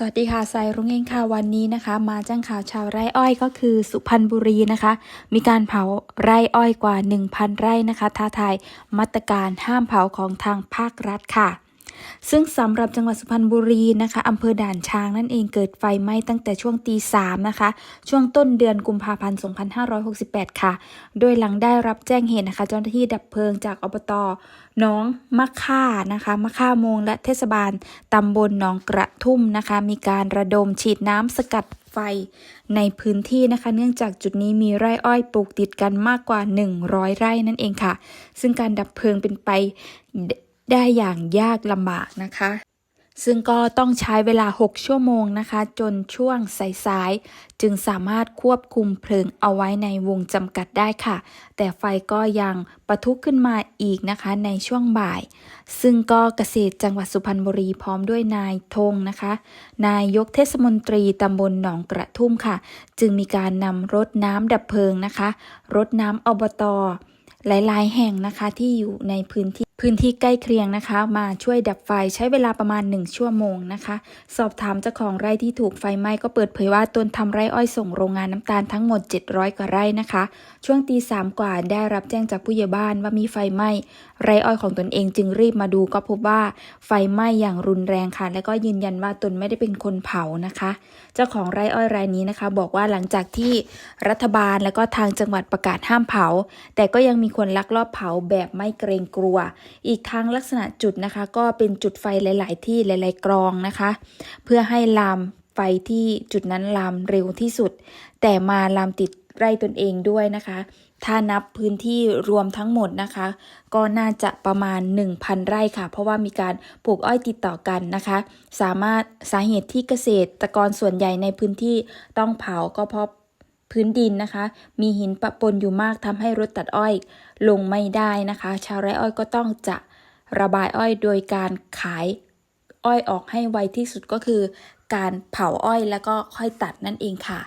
สวัสดีค่ะสายรุ้งเองค่ะวันนี้นะคะ มาแจ้งข่าวชาวไร่อ้อยก็คือสุพรรณบุรีนะคะ มีการเผาไร่อ้อยกว่า 1,000 ไร่นะคะท้าทายมาตรการห้ามเผาของทางภาครัฐค่ะ ซึ่งสำหรับจังหวัดสุพรรณบุรีนะคะอำเภอด่านช้างนั่นเองเกิดไฟไหม้ตั้งแต่ช่วงตีสามนะคะ ช่วงต้นเดือนกุมภาพันธ์ 2568 ค่ะ โดยหลังได้รับแจ้งเหตุนะคะ เจ้าหน้าที่ดับเพลิงจากอบตหน้องมะค่านะคะมะค่ามงและเทศบาลตำบลหนองกระทุ่มนะคะ มีการระดมฉีดน้ำสกัดไฟในพื้นที่นะคะ เนื่องจากจุดนี้มีไร่อ้อยปลูกติดกันมากกว่า 100 ไร่นั่นเองค่ะ ซึ่งการดับเพลิงเป็นไป ได้อย่างยากลำบากนะคะ ซึ่งก็ต้องใช้เวลา 6 ชั่วโมงนะคะ จนช่วงสายๆ จึงสามารถควบคุมเพลิงเอาไว้ในวงจำกัดได้ค่ะ แต่ไฟก็ยังปะทุขึ้นมาอีกนะคะในช่วงบ่าย ซึ่งก็เกษตรจังหวัดสุพรรณบุรีพร้อมด้วยนายธงนะคะ นายกเทศมนตรีตำบลหนองกระทุ่มค่ะ จึงมีการนำรถน้ำดับเพลิงนะคะ รถน้ำอบต หลายๆ แห่งนะคะที่อยู่ในพื้นที่ พื้นที่ใกล้เคียงนะคะ มาช่วยดับไฟใช้เวลาประมาณ 1 ชั่วโมงนะคะ สอบถามเจ้าของไร่ที่ถูกไฟไหม้ก็เปิดเผยว่าตนทำไร่อ้อยส่งโรงงานน้ำตาลทั้งหมด 700 กว่าไร่นะคะ ช่วงตีสามกว่าได้รับแจ้งจากผู้ใหญ่บ้านว่ามีไฟไหม้ไร่อ้อยของตนเองจึงรีบมาดูก็พบว่าไฟไหม้อย่างรุนแรงค่ะ และก็ยืนยันว่าตนไม่ได้เป็นคนเผานะคะ เจ้าของไร่อ้อยรายนี้นะคะ บอกว่าหลังจากที่รัฐบาลและก็ทางจังหวัดประกาศห้ามเผา แต่ก็ยังมีคนลักลอบเผาแบบไม่เกรงกลัวอีกทั้งลักษณะจุดนะคะก็เป็นจุดไฟหลาย ๆ ที่หลาย ๆ กรองนะคะ เพื่อให้ลามไฟที่จุดนั้นลามเร็วที่สุด แต่มาลามติดไร่ตนเองด้วยนะคะ ถ้านับพื้นที่รวมทั้งหมดนะคะ ก็น่าจะประมาณ 1,000 ไร่ค่ะ เพราะว่ามีการปลูกอ้อยติดต่อกันนะคะ สามารถสาเหตุที่เกษตรกรส่วนใหญ่ในพื้นที่ต้องเผาก็เพราะ พื้นดินนะคะ มีหินปะปนอยู่มากทำให้รถตัดอ้อยลงไม่ได้นะคะ ชาวไร่อ้อยก็ต้องจะระบายอ้อยโดยการขายอ้อยออกให้ไวที่สุดก็คือ การเผาอ้อยแล้วก็ค่อยตัดนั่นเองค่ะ